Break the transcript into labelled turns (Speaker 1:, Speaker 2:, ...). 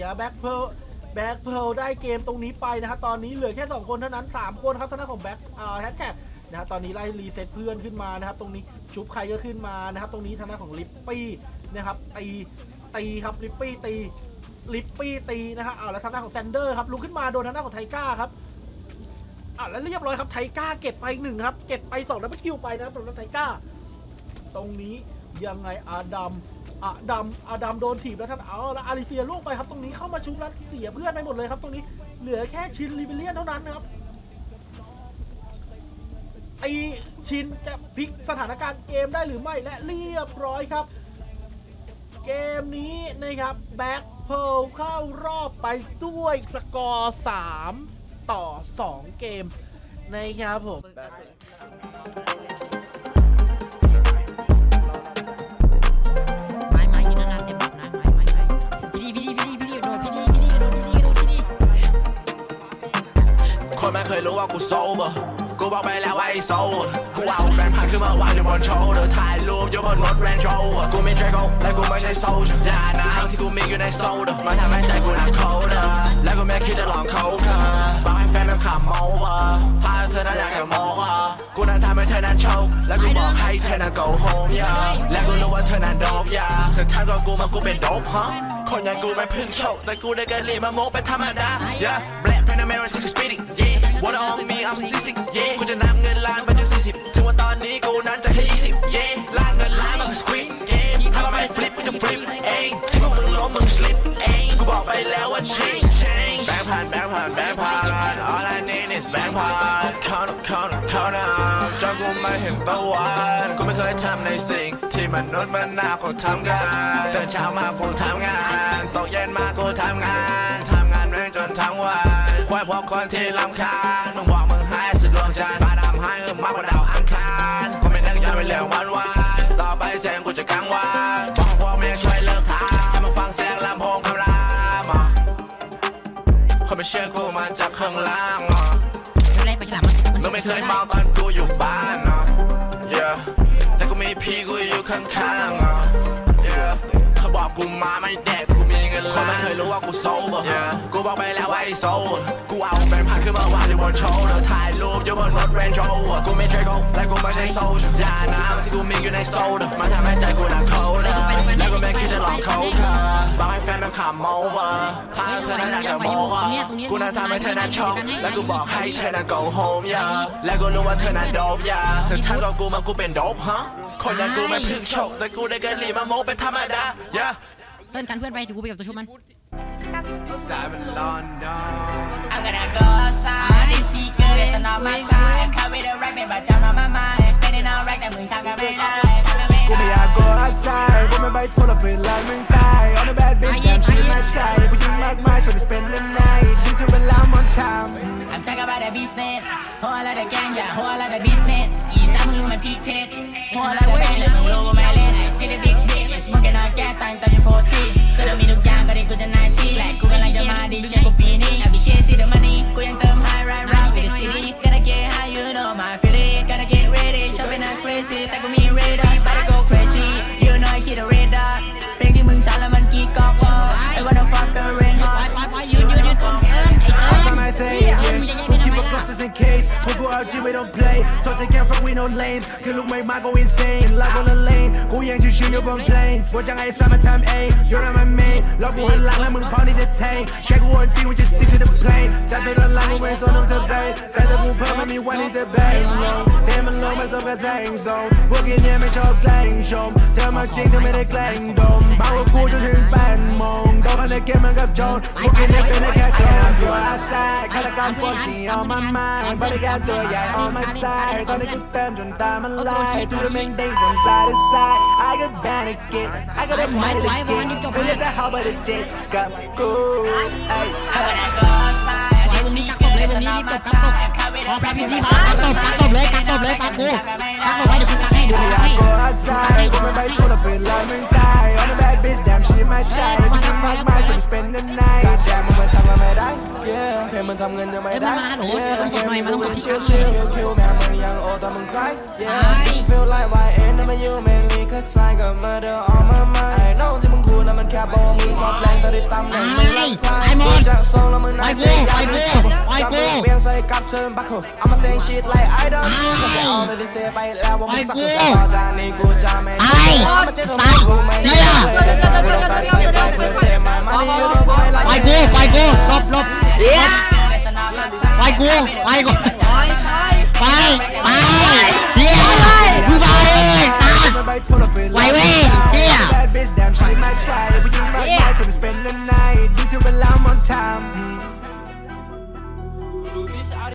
Speaker 1: สียแบ็คเพลแบ็คเพลได้เกมตรงนี้ไปนะครับตอนนี้เหลือแค่ 2 คนเท่านั้น 3 คนครับทางด้านของแบ็คแฮชแท็กนะครับตอนนี้ไล่รีเซ็ตเพื่อนขึ้นมานะครับตรงนี้ชุบใครก็ขึ้นมานะครับตรงนี้ทางด้านของลิปปี้นะครับตีตีครับลิปปี้ตีลิปปี้ตีนะครับอ่าแล้วทางด้านของแซนเดอร์ครับลุกขึ้นมาโดนทางด้านของไทก้าครับอ่าแล้วเรียบร้อยครับไทก้าเก็บไปหนึ่งครับเก็บไปสองแล้วไปคิวไปนะครับสำหรับไทก้าตรงนี้ยังไงอาดัม อาดัมอาดัมโดนถีบแล้วท่านเอาแล้วอาริเซียล่วงไปครับตรงนี้เข้ามาชุบแล้วเสียเพื่อนไปหมดเลยครับตรงนี้เหลือแค่ชินลิเบเลียนเท่านั้นนะครับไอชินจะพลิกสถานการณ์เกมได้หรือไม่และเรียบร้อยครับ เกมนี้นะครับแบ็คเพิลเข้ารอบไปด้วยสกอร์ 3 ต่อ 2 เกมนะครับผม
Speaker 2: คนไม่เคยรู้ว่ากูโซเบอร์กูบอกไปแล้วว่าไอ้โซกูเอาแบรนด์พันขึ้นมาวางอยู่บนโชว์เดอถ่ายรูปอยู่บนรถแรนด์โรเวอร์กูไม่ใช่เขาและกูไม่ใช่โซลอย่านะที่กูมีอยู่ในโซลมาทำให้ใจกูหนักโคเดอและกูไม่คิดจะลองเขาค่ะบอกให้แฟนมันขับโมเวอร์พาเธอนั้นอยากแค่โมเวอร์กูนั้นทำให้เธอนั้นโชว์และกูบอกให้เธอนั้น go home ยาและกูรู้ว่าเธอนั้นโดบยาเธอทำกับกูมันกูเป็นโดบฮะคนอย่างกูไม่พึ่งโชคแต่กูได้แค่รีบมาโมเป็นธรรมดา yeah black panamera to the speeding yeah พันแบงค์พัน all I need is แบงค์พัน count up count up count up จนกูไม่เห็นตะวันกูไม่เคยทำในสิ่ง ที่มนุษย์มันน่าคนทำกันตื่นเช้ามากูทำงานตกเย็นมากูทำงานทำงานเรื่องจนทั้งวันควายพวกคนที่ลำคาญ ไม่เชื่อกูมาจากข้างล่างอะ
Speaker 3: ไม่ได้ไปฉลามมัน
Speaker 2: มึงไม่เคยเมาตอนกูอยู่บ้านเนาะ yeah แต่กูมีพี่กูอยู่ข้างๆอะ yeah เขาบอกกูมาไม่แดกกูมีเงินล้านคนไม่เคยรู้ว่ากูโซเบอร์ yeah กูบอกไปแล้วว่าไอ้โซกูเอาแบงค์พันขึ้นมาวางอยู่บนโชว์เดอถ่ายรูปอยู่บนรถแรนด์โรเวอร์กูไม่ใช่เขาและกูไม่ใช่โซลอย่านะที่กูมีอยู่ในโซลมาทำให้ใจกูหนักโคเดอแล้วกูไม่คิดจะลองเขาค่ะ บอกให้แฟนมันขับโมเวอร์พาเธอนั้นอยากจะโมเวอร์กูนั้นทำให้เธอนั้นช็อกและกูบอกให้เธอนั้น go home อย่าและกูรู้ว่าเธอนั้นโดบอย่าเธอทำกับกูมันกูเป็นโดบฮะคนอย่างกูไม่พึ่งโชคแต่กูได้แค่รีบมาโมเป็นธรรมดา yeah
Speaker 3: เต้นกันเพื่อนไปถูกูไปกับตัวชุบมัน
Speaker 2: Seven London
Speaker 4: I'm gonna go outside This secret is not my time Come with the right babe ประจำ on my mind Spending all right แต่มึงทำกันไม่ได้
Speaker 5: outside กูไม่ไปทั่วละเป็นลานเมืองใต้ On the bad bitch แต่ชีวิตไม่ใจผู้หญิงมากมายชวนไป spend the night ดีเธอเวลา on time
Speaker 4: I'm talking about the business หัวละแต่แกงอย่าหัวละแต่ business อีสานมึงรู้มันพีคเพชรหัวละแต่แบงค์เ just
Speaker 5: in case พวกกูเอาจริง we don't play โทษจะแค่ fuck we no lanes คือลูกไม่มา go insane ลากคนละ lane กูยังชิวๆอยู่บน plane กูจังไอ้ summertime A you're not my main แล้วกูหันหลังแล้วมึงพร้อมที่จะ take แค่กูวนจริง we just stick to the plane จัดไปด้านหลังกูไม่สนต้องเธ 这个 Zing Zone，我给你们找 Zing Zone，他们今天没得 Zing Zone，把我哭就是半梦，高喊的给们个钟，我给你变得开动。You're outside，看到干破心 on my mind，把你干多呀 on my side，当你去等准他们来，突然命定 side to side，I got panic it，I got a mighty kick，可是再好把的这个哭，哎，好把那个 อ
Speaker 3: แป๊บนึงพี่มากักศพกักศพเลยกักศพเลยฟังกูกักศพไว้เดี๋ยวกูกักให้เดี๋ยว
Speaker 5: กูตั
Speaker 3: กให้
Speaker 5: go outside กูมันลานเงใต้ on the bad bitch damn she my type มันยังมากมายชวน spend the night แต่มึงมันทำกันไม่ได้เพลงมันทำเงินยังไม่ได้ yeah คิวแม่มึงยังโอตอนมึงใคร yeah feel like why ain't never you mainly cause I got murder on my mind I know ที่มึงพูดนั้นมัน
Speaker 6: แค่บอกว่ามึงชอบแรงแต่ได้ตำแหน่งมึงลังทาง
Speaker 3: ไอ้หมด
Speaker 6: จากทรงแล้วมึงน่า
Speaker 3: ไปกู
Speaker 6: จะอยาก
Speaker 3: ไปกู
Speaker 6: รู้
Speaker 3: ไปกู
Speaker 6: จับมือเบี่ยงใส่กับเชิญบักเถอะ I'm a saying shit like I don't know ก็จะเอาเลยที่เซไปแล้วว่ามึงสัก
Speaker 3: ไปกู
Speaker 6: แต่ต่อจากนี้กูจะไม่
Speaker 3: ตาย
Speaker 6: มาเจอ
Speaker 3: ตาย
Speaker 6: กูไม่
Speaker 3: เหี้ยไปกู